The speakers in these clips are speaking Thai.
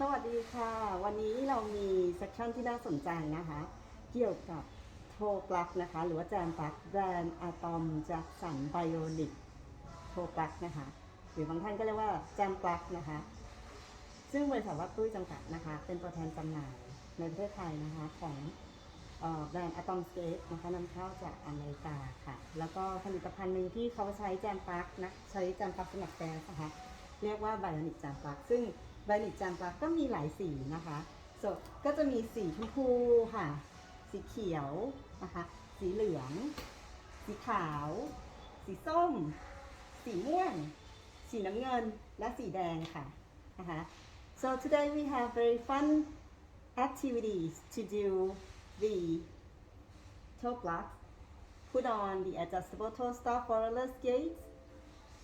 สวัสดีค่ะ วันนี้เรามีเซสชั่นที่น่าสนใจนะคะ เกี่ยวกับโทรปลักนะคะ หรือว่าแจมปลักแบรนด์อะตอมจากสันไบโอนิกโทรปลักนะคะ หรือบางท่านก็เรียกว่าแจมปลักนะคะ ซึ่งบริษัทวัดตุ้ยจำกัดนะคะ เป็นตัวแทนจำหน่ายในประเทศไทยนะคะของออแบรนด์อะตอมสเกตนะคะนำเข้าจากอเมริกาค่ะ แล้วก็ผลิตภัณฑ์หนึ่งที่เขาใช้แจมปลักนะใช้แจมปลักสำหรับแก๊สนะคะเรียกว่าไบโอนิกจมปลักซึ่ง ไบโอนิกจามปลั๊กก็มีหลายสีนะคะสดก็จะมีสีชมพูค่ะ สีเขียวนะคะ สีเหลือง สีขาว สีส้ม สีม่วง สีน้ำเงิน และสีแดงค่ะนะคะ so today we have very fun activities to do the toe plugs put on the adjustable toe stop for roller skates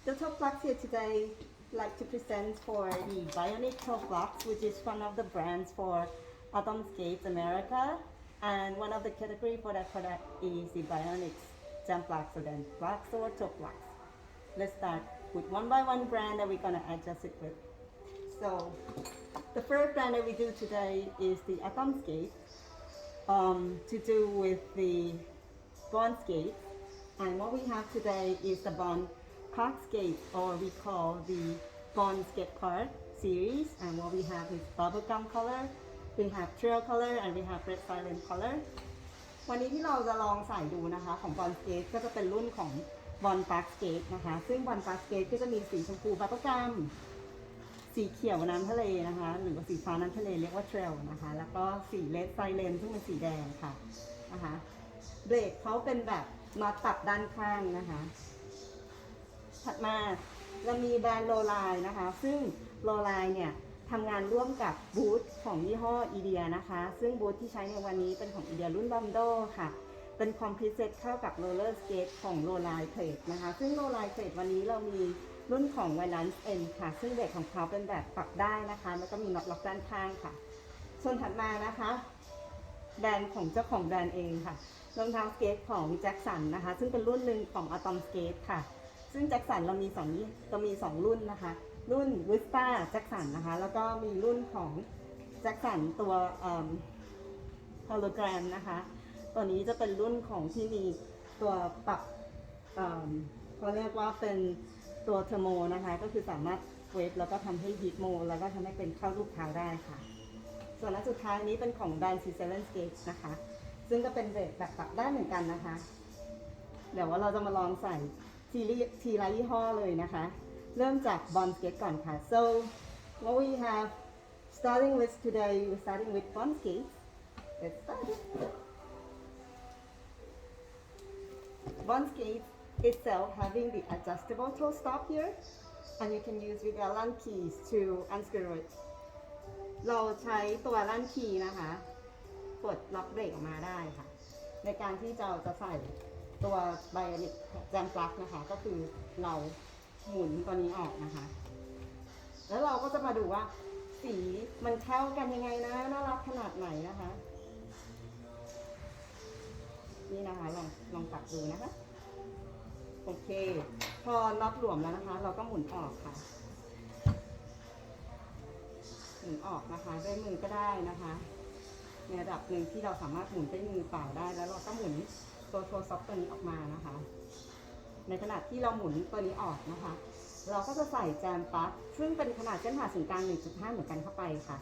The top block here today like to present for the Bionic Toe Blocks, which is one of the brands for Atom Skates America. And one of the category for that product is the Bionics Jump Blocks, so then blocks or toe blocks. Let's start with one by one brand that we're gonna adjust it with. So the first brand that we do today is the Atom Skate um, to do with the Bond Skate. And what we have today is the Bond Park Skate, or we call the Bond Skate Park series. And what we have is bubblegum color, we have trail color, and we have red silent color. วันนี้ที่เราจะลองใส่ดูนะคะของบอลสเกตก็จะเป็นรุ่นของบอลปาร์คสเกตนะคะ ซึ่งบอลปาร์คสเกตก็จะมีสีชมพูบับเบิลกัมสีเขียวน้ำทะเลนะคะ หรือว่าสีฟ้าน้ำทะเลเรียกว่าเทรลนะคะ แล้วก็สีเลดไซเลนซึ่งเป็นสีแดงค่ะนะคะ เบรกเขาเป็นแบบน็อตตับด้านข้างนะคะ ถัดมาเรามีแบรนด์โลไลนะคะ ซึ่งโลไลเนี่ยทำงานร่วมกับบูธของยี่ห้ออีเดียนะคะ ซึ่งบูธที่ใช้ในวันนี้เป็นของอีเดียรุ่นบัมโดค่ะ เป็นคอมพิวเซตเข้ากับโรลเลอร์สเกตของโลไลเพลทนะคะ ซึ่งโลไลเพลทวันนี้เรามีรุ่นของ v a n a n c e N ค่ะ ซึ่งเบรกของเขาเป็นแบบปรับได้นะคะ แล้วก็มีน็อตล็อกด้านข้างค่ะ ส่วนถัดมานะคะ แบรนด์ของเจ้าของแบรนด์เองค่ะรองเท้าสเกตของแจ็คสันนะคะ ซึ่งเป็นรุ่นหนึ่งของ Atom Skate ค่ะ ซึ่งแจ็คสันเรามีสองยี่เรามีสองรุ่นนะคะ รุ่นวิสตาแจ็คสันนะคะ แล้วก็มีรุ่นของแจ็คสันตัวฮอลโลแกรมนะคะ ตัวนี้จะเป็นรุ่นของที่มีตัวปรับเอิ่มเขาเรียกว่าเป็นตัวเทอร์โมนะคะ ก็คือสามารถเวฟแล้วก็ทำให้ฮีทโม แล้วก็ทำให้เป็นเข้ารูปเท้าได้ค่ะ ส่วนอันสุดท้ายนี้เป็นของแบรนด์ซีเซเลนสเกตนะคะ ซึ่งก็เป็นเบรกแบบปรับได้เหมือนกันนะคะ เดี๋ยวว่าเราจะมาลองใส่ ทีละทีละยี่ห้อเลยนะคะ เริ่มจากบอลสเกตก่อนค่ะ so what we have starting with today we're starting with bond skates let's start bond skates itself having the adjustable toe stop here and you can use with the Allen keys to unscrew it เราใช้ตัวลั่นคีย์นะคะ กดล็อกเบรกออกมาได้ค่ะ ในการที่จะจะใส่ ตัวไบโอนิกแจมปลั๊กนะคะ ก็คือเราหมุนตัวนี้ออกนะคะ แล้วเราก็จะมาดูว่า สีมันเข้ากันยังไงนะ น่ารักขนาดไหนนะคะ นี่นะคะ ลองลองปรับดูนะคะ โอเค พอล็อกหลวมแล้วนะคะ เราก็หมุนออกค่ะ หมุนออกนะคะด้วยมือก็ได้นะคะ ในระดับหนึ่งที่เราสามารถหมุนด้วยมือเปล่าได้แล้วเราก็หมุน ตัวโทรซอปตัวนี้ออกมานะคะ ในขณะที่เราหมุนตัวนี้ออกนะคะ เราก็จะใส่แจมปั๊กซึ่งเป็นขนาดเส้นผ่าศูนย์กลาง 1.5 เหมือนกันเข้าไปค่ะ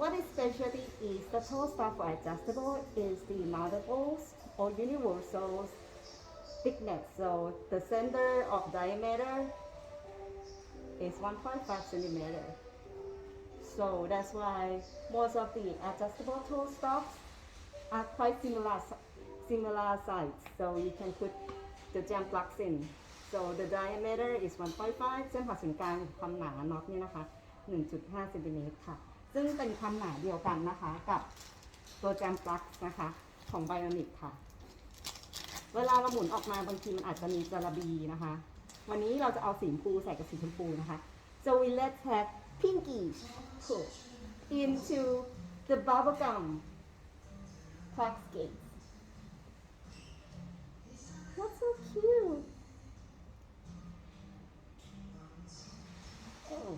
What is specialty is the toe stop for adjustable is the mountables or universal thickness. So the center of diameter is 1.5 centimeter. So that's why most of the adjustable toe stops are quite similar similar size. So you can put the jam plugs in. So the diameter is 1.5เส้นผ่าศูนย์กลางความหนาน็อตนี่นะคะ 1.5เซนติเมตรค่ะ ซึ่งเป็นความหนาเดียวกันนะคะกับตัวแจมปลั๊กนะคะของไบโอนิกค่ะ เวลาเราหมุนออกมาบางทีมันอาจจะมีจาระบีนะคะ วันนี้เราจะเอาสีชมพูใส่กับสีชมพูนะคะ so we let's have pinky put into the bubblegum plug gate that's so cute oh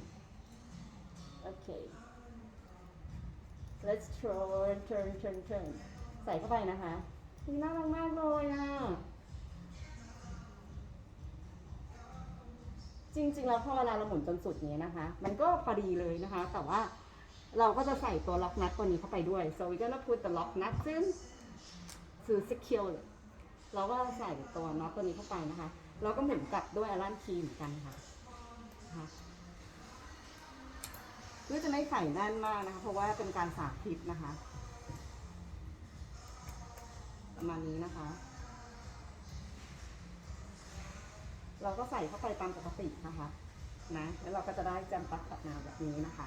เค let's turn turn turn turn ใส่เข้าไปนะคะนี่น่ารักมากเลยอะ จริงๆ แล้วพอเวลาเราหมุนจนสุดเนี้ยนะคะ มันก็พอดีเลยนะคะ แต่ว่าเราก็จะใส่ตัวล็อกนัทตัวนี้เข้าไปด้วย so we're gonna put the lock nut in to secure it เราก็ใส่ตัวน็อตตัวนี้เข้าไปนะคะ เราก็หมุนกลับด้วยอลันคีเหมือนกันค่ะนะคะเพื่อจะไม่ใส่แน่นมากนะคะ เพราะว่าเป็นการสาธิตนะคะ ประมาณนี้นะคะ เราก็ใส่เข้าไปตามปกตินะคะนะแล้วเราก็จะได้จำปักตัดมาแบบนี้นะคะ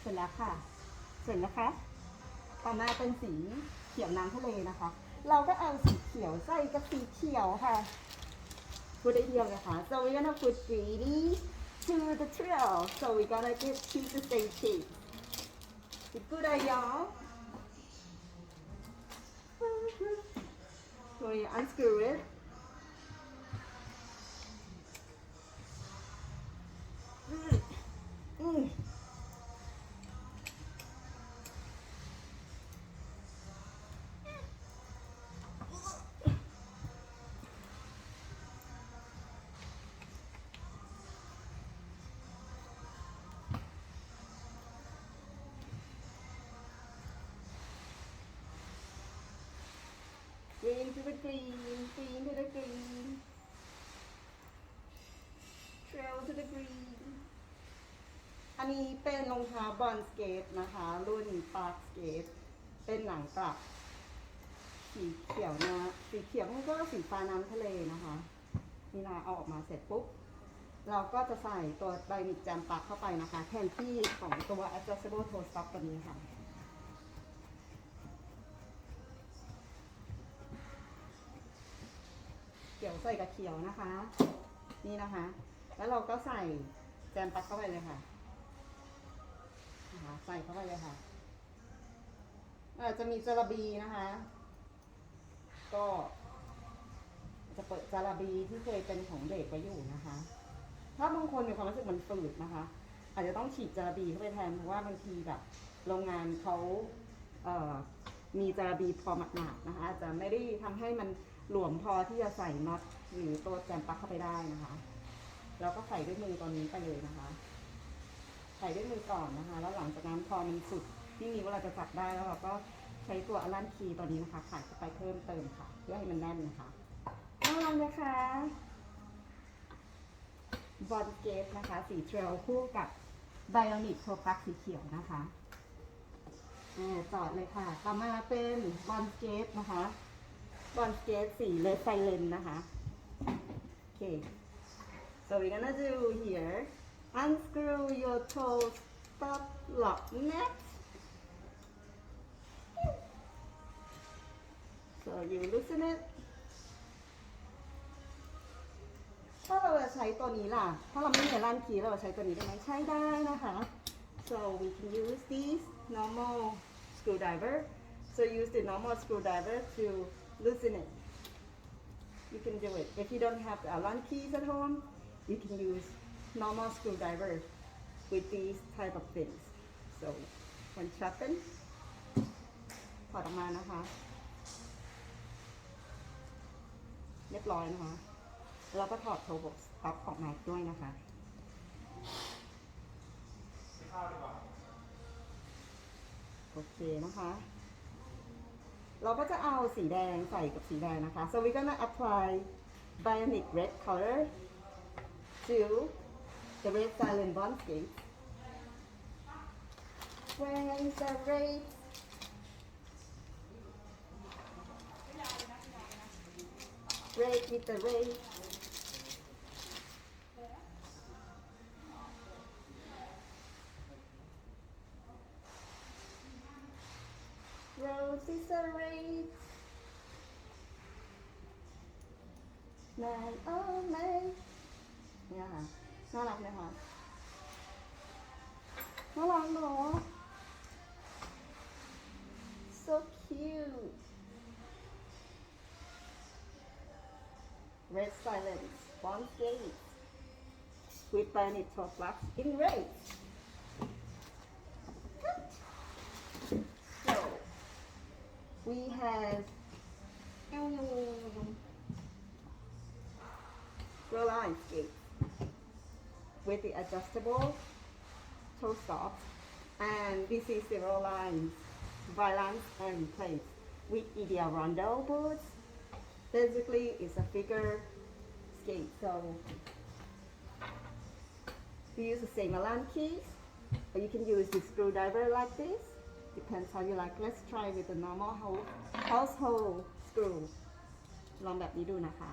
เสร็จแล้วค่ะ เสร็จแล้วคะต่อมาเป็นสีเขียวน้ำทะเลนะคะ เราก็เอาสีเขียวใส่กับสีเขียวค่ะพูดได้เดียวนะคะ so we're gonna put greedy to the trail so we're gonna get keep the same shape It's good idea so you unscrew it Mm. Mm. Green to the green, green to the green. Trail to the green. อันนี้เป็นรองเท้าบอลสเกตนะคะ รุ่นปาร์คสเกต เป็นหนังกลับ สีเขียวนะ สีเขียวมันก็สีฟ้าน้ำทะเลนะคะ นี่นะเอาออกมาเสร็จปุ๊บ เราก็จะใส่ตัวไดมิกแจมปักเข้าไปนะคะ แทนที่ของตัว adjustable toe stop ตัวนี้ค่ะ ใส่กับเขียวนะคะ นี่นะคะ แล้วเราก็ใส่แจมปักเข้าไปเลยค่ะนะคะใส่เข้าไปเลยค่ะอาจจะมีจระบีนะคะ ก็จะเปิดจาราบีที่เคยเป็นของเด็กไว้อยู่นะคะ ถ้าบางคนมีความรู้สึกมันฝืดนะคะ อาจจะต้องฉีดจาราบีเข้าไปแทนเพราะว่าบางทีแบบโรงงานเขาเอ่อมีจาราบีพอหนาๆนะคะอาจจะไม่ได้ทำให้มัน หลวมพอที่จะใส่น็อตหรือตัวแจมปลั๊กเข้าไปได้นะคะแล้วก็ใส่ด้วยมือตอนนี้ไปเลยนะคะ ใส่ด้วยมือก่อนนะคะ แล้วหลังจากนั้นพอมันสุดที่นิ้วเราจะจับได้แล้วเราก็ใช้ตัวอลันคีตัวนี้นะคะขายเข้าไปเพิ่มเติมค่ะ เพื่อให้มันแน่นนะคะน่ารักนะคะบอลเกตนะคะ สีเทรลคู่กับไบโอนิกโทปักสีเขียวนะคะอ่อเลยค่ะ ต่อมาเป็นบอลเกตนะคะ บอลเกตสีเลสไซเลนนะคะโอเค so we're gonna do here unscrew your toe stop lock next so you loosen it ถ้าเราจะใช้ตัวนี้ล่ะ ถ้าเราไม่มีร้านคีเราใช้ตัวนี้ได้ไหมใช้ได้นะคะ so we can use this normal screwdriver so use the normal screwdriver to loosen it you can do it if you don't have the Allen keys at home you can use normal screwdriver with these type of things so when sharpen ถอดออกมานะคะ เรียบร้อยนะคะแล้วก็ถอดโทรบอกท็อปของแม็กด้วยนะคะโอเคนะคะ เราก็จะเอาสีแดงใส่กับสีแดงนะคะ so we're gonna apply bionic red color to the red silent bond skate where is the red red with the red Rose is a red man oh man เนี่ยค่ะน่ารักเลยค่ะน่ารักเนอะ so cute red silence bond gate with planet top blocks in red we have roll line skate with the adjustable toe stops and this is the roll balance and place with ideal rondo boots basically it's a figure skate so you use the same Allen keys or you can use the screwdriver like this depends how you like let's try with the normal hou- household screw ลองแบบนี้ดูนะคะ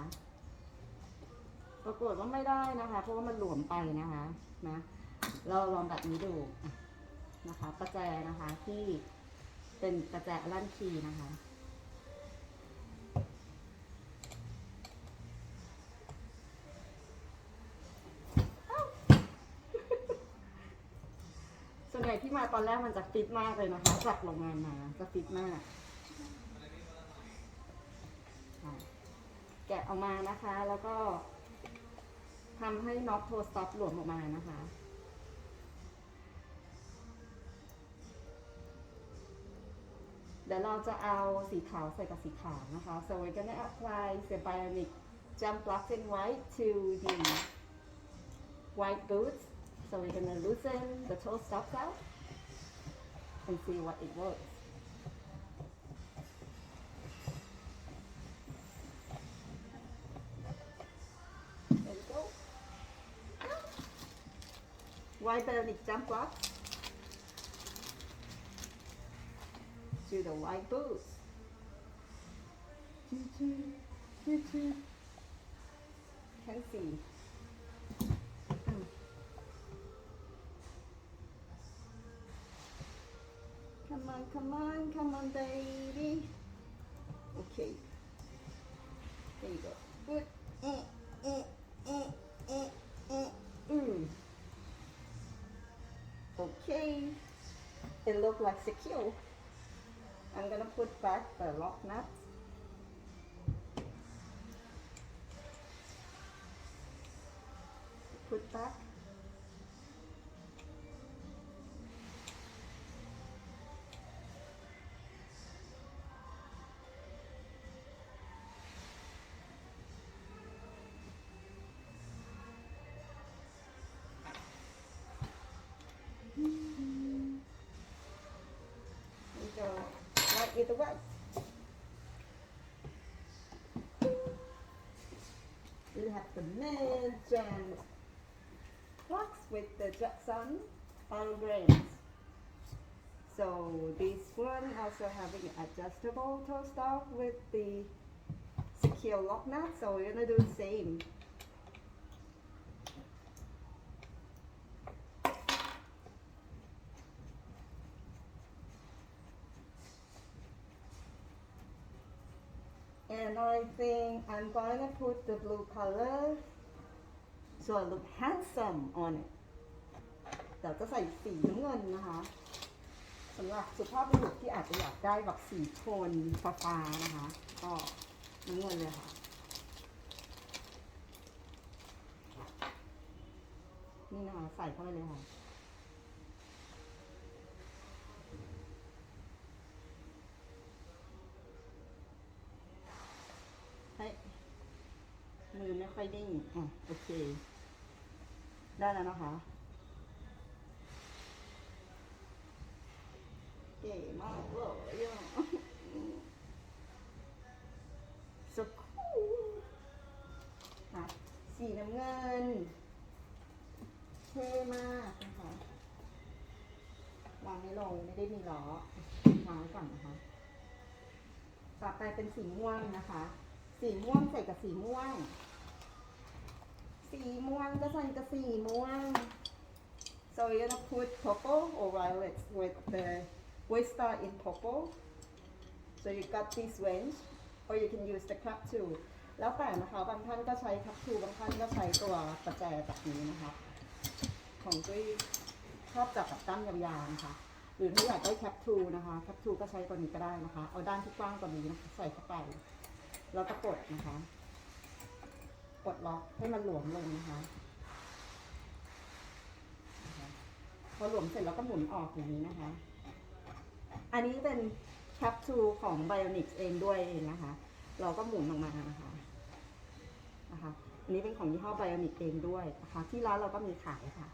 ปรากฏว่าไม่ได้นะคะ เพราะว่ามันหลวมไปนะคะนะเราลองแบบนี้ดูนะคะ ประแจนะคะที่เป็นประแจลั่นคีนะคะ ส่วนใหญ่ ที่มาตอนแรกมันจะฟิตมากเลยนะคะจากโรงงานมาจะฟิตมาก แกะออกมานะคะ แล้วก็ทำให้น็อตโทสต็อปหลวมออกมานะคะเดี๋ยวเราจะเอาสีขาวใส่กับสีขาวนะคะ so we're gonna apply the bionic jump black and white to the white boots so we're gonna loosen the toe stops out and see what it works there we go white bionic jump block to the white boots. Can see. On, come on, come on, baby. Okay. There you go. Good. Mm. Okay. It look like secure. I'm gonna put back the lock nuts. Either way. We have the mid and blocks with the Jackson on grains. So this one also having adjustable toe stop with the secure lock nut. So we're gonna do the same. And I think I'm gonna put the blue color so I look handsome on it เดี๋ยวจะใส่สีน้ำเงินนะคะสำหรับสุภาพบุรุษที่อาจจะอยากได้แบบสีโทนฟ้าๆนะคะ ก็น้ำเงินเลยค่ะ นี่นะคะใส่เข้าไปเลยค่ะ เฮ้ยมือ ไม่ค่อยนิ่งอะโอเค ได้แล้วนะคะ เก๋มากเลยอะ so cool ค่ะสีน้ำเงิน เท่มากนะคะวางไม่ลงไม่ได้มีล้อวางไว้ก่อนนะคะ ต่อไปเป็นสีม่วงนะคะ สีม่วงใส่กับสีม่วง สีม่วงก็ใส่กับสีม่วง so you're gonna put purple or violet with the waist star in purple so you got this range or you can use the cap too แล้วแต่นะคะบางท่านก็ใช้ cap too บางท่านก็ใช้ตัวประแจแบบนี้นะคะ ของด้วยชอบจับแบบด้ามยาวๆนะคะหรือถ้าอยากได้แคปทูนะคะแคปทูก็ใช้ตัวนี้ก็ได้นะคะ เอาด้านที่กว้างกว่านี้นะคะ ใส่เข้าไป แล้วก็กดนะคะ กดล็อกให้มันหลวมลงนะคะพอหลวมเสร็จแล้วก็หมุนออกอย่างนี้นะคะ อันนี้เป็นแคปซูลของ Bionic เองด้วยเองนะคะ เราก็หมุนออกมานะคะนะคะ อันนี้เป็นของยี่ห้อ Bionic เองด้วยนะคะ ที่ร้านเราก็มีขายค่ะ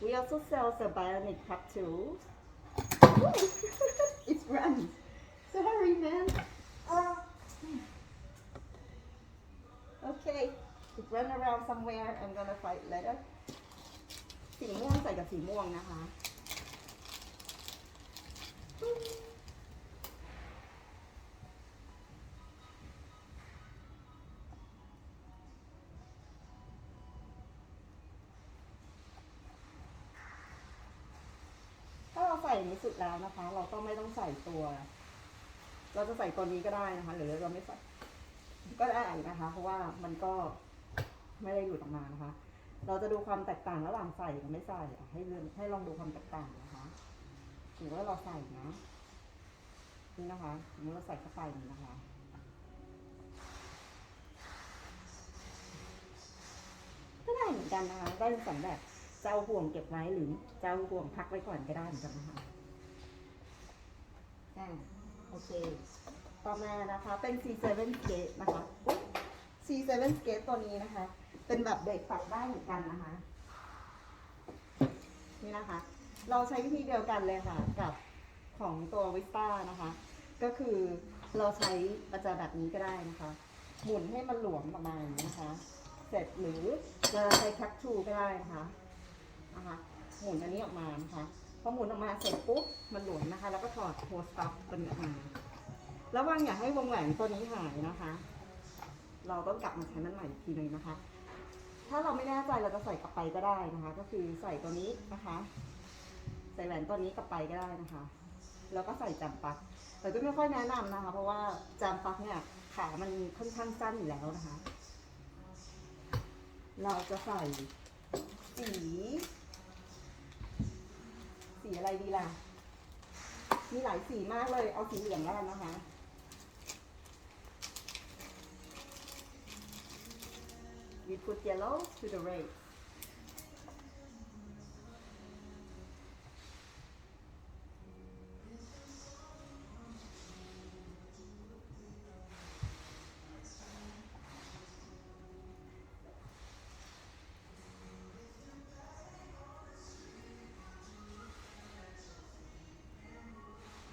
We also sell the Bionic capsules. it's run. Sorry, man. Okay, it run around somewhere. I'm gonna fight later. สีม่วงใส่กับสีม่วงนะคะ ถ้าเราใส่นี้สุดแล้วนะคะ เราก็ไม่ต้องใส่ตัว เราจะใส่ตัวนี้ก็ได้นะคะ หรือเราไม่ใส่ ก็ได้นะคะ เพราะว่ามันก็ไม่ได้หลุดออกมานะคะ เราจะดูความแตกต่างระหว่างใส่กับไม่ใส่ให้เลือกให้ลองดูความแตกต่างนะคะถือว่าเราใส่นะนี่นะคะสมมติเราใส่เข้าไปนี่นะคะก็ได้เหมือนกันนะคะ ได้สองแบบจะเอาห่วงเก็บไว้หรือจะเอาห่วงพักไว้ก่อนก็ได้เหมือนกันนะคะอ่าโอเค ต่อมานะคะ เป็น C7 Skate นะคะ C7 Skate ตัวนี้นะคะ เป็นแบบเบรกปรับได้เหมือนกันนะคะ นี่นะคะ เราใช้วิธีเดียวกันเลยค่ะ กับของตัววิสต้านะคะ ก็คือเราใช้ประจาแบบนี้ก็ได้นะคะ หมุนให้มันหลวมประมาณนี้นะคะ เสร็จหรือเราใช้แคปชูก็ได้นะคะนะคะ หมุนอันนี้ออกมานะคะ พอหมุนออกมาเสร็จปุ๊บ มันหลวมนะคะ แล้วก็ถอดโฮสต็อปตัวนี้ออกมา ระวังอย่าให้วงแหวนตัวนี้หายนะคะ เราต้องกลับมาใช้มันใหม่อีกทีหนึงนะคะ ถ้าเราไม่แน่ใจเราจะใส่กลับไปก็ได้นะคะ ก็คือใส่ตัวนี้นะคะ ใส่แหวนตัวนี้กลับไปก็ได้นะคะ แล้วก็ใส่จำปัก แต่ก็ไม่ค่อยแนะนำนะคะ เพราะว่าจำปักเนี่ยขามันค่อนข้างสั้นอยู่แล้วนะคะ เราจะใส่สี สีอะไรดีล่ะมีหลายสีมากเลย เอาสีเหลืองแล้วกันนะคะ We put yellow to the red.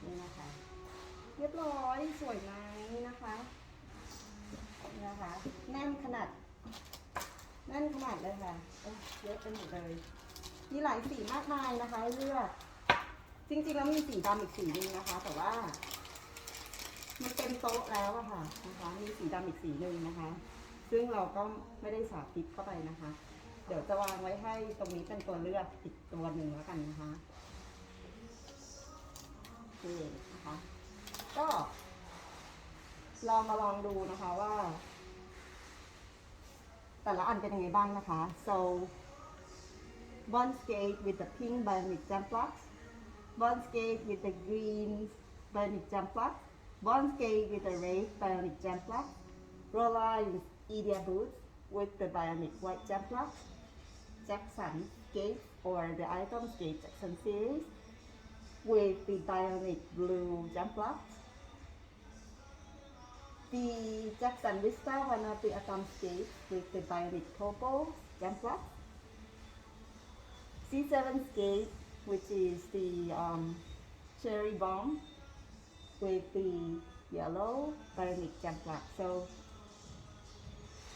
นี่นะคะ เรียบร้อยสวยไหมนะคะนี่นะคะ แน่นขนาด น่นขนาดเลยค่ะเยอะไปหมดเลย มีหลายสีมากมายนะคะเลือกจริงๆแล้วมีสีดำอีกสีนึงนะคะ แต่ว่า มันเต็มโต๊ะแล้วอะค่ะนะคะ มีสีดำอีกสีหนึ่งนะคะ ซึ่งเราก็ไม่ได้สาธิตเข้าไปนะคะ เดี๋ยวจะวางไว้ให้ตรงนี้เป็นตัวเลือกอีกตัวหนึ่งแล้วกันนะคะโอเคนะคะ ก็ลองมาลองดูนะคะว่า แต่ละอันเป็นยังไงบ้างนะคะ so one skate with the pink bionic jump blocks one skate with the green bionic jump blocks one skate with the red bionic jump blocks roller with Edia boots with the bionic white jump blocks Jackson skate or the item skate Jackson series with the bionic blue jump blocks the Jackson Vista one of the atom skates with the bionic purple jump block. C7 skate, which is the um, cherry bomb with the yellow bionic jump block. So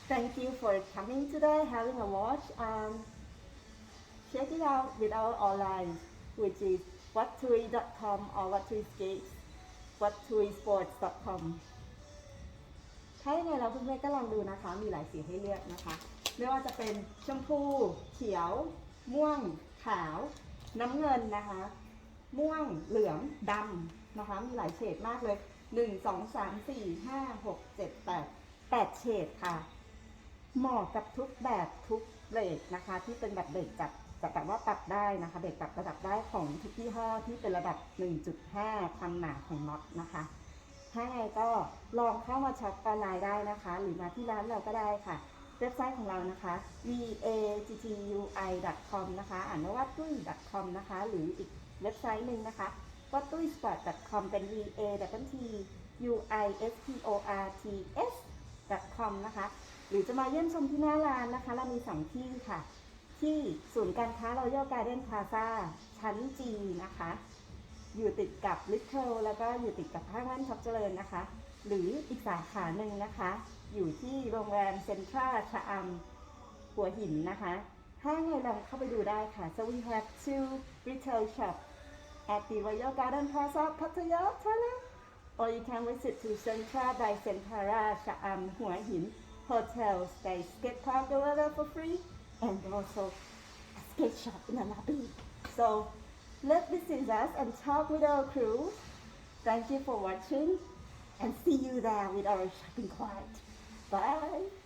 thank you for coming today, having a watch. Um, check it out with our online, which is whattui.com or whattuiskates, whattuisports.com. ถ้า ยังไงเราเพื่อนๆก็ลองดูนะคะ มีหลายสีให้เลือกนะคะ ไม่ว่าจะเป็นชมพู เขียว ม่วง ขาว น้ำเงินนะคะ ม่วงเหลืองดำนะคะ มีหลายเฉดมากเลยหนึ่งสองสามสี่ห้าหกเจ็ดแปดแปดเฉดค่ะ เหมาะกับทุกแบบทุกเบรกนะคะ ที่เป็นแบบเบรกจับจับแบบว่าปรับได้นะคะ เบรกปรับระดับได้ของทุกยี่ห้อที่เป็นระดับ 1.5 ความหนาของน็อตนะคะ ถ้าไงก็ลองเข้ามาช็อปออนไลน์ได้นะคะ หรือมาที่ร้านเราก็ได้ค่ะ เว็บไซต์ของเรานะคะ v a g t u i com นะคะ อ่านว่าตุ้ย .com นะคะ หรืออีกเว็บไซต์หนึ่งนะคะ w a t u i s p o r t c o m เป็น v a w t u i s p o r t s com นะคะ หรือจะมาเยี่ยมชมที่หน้าร้านนะคะ เรามีสองที่ค่ะ ที่ศูนย์การค้า Royal Garden Plaza ชั้นจีนะคะ อยู่ติดกับลิทเทิลแล้วก็อยู่ติดกับห้างร้านช็อปเจริญนะคะ หรืออีกสาขาหนึ่งนะคะ อยู่ที่โรงแรมเซ็นทรัลชะอำหัวหินนะคะห้างไงลองเข้าไปดูได้ค่ะ so we have two retail shop at the Royal Garden Plaza Pattaya Thailand or you can visit to Central by Centara Cha'am Hua Hin hotels they skate park over there for free and also a skate shop in the lobby so let's visit us and talk with our crew. Thank you for watching and see you there with our shopping cart. Bye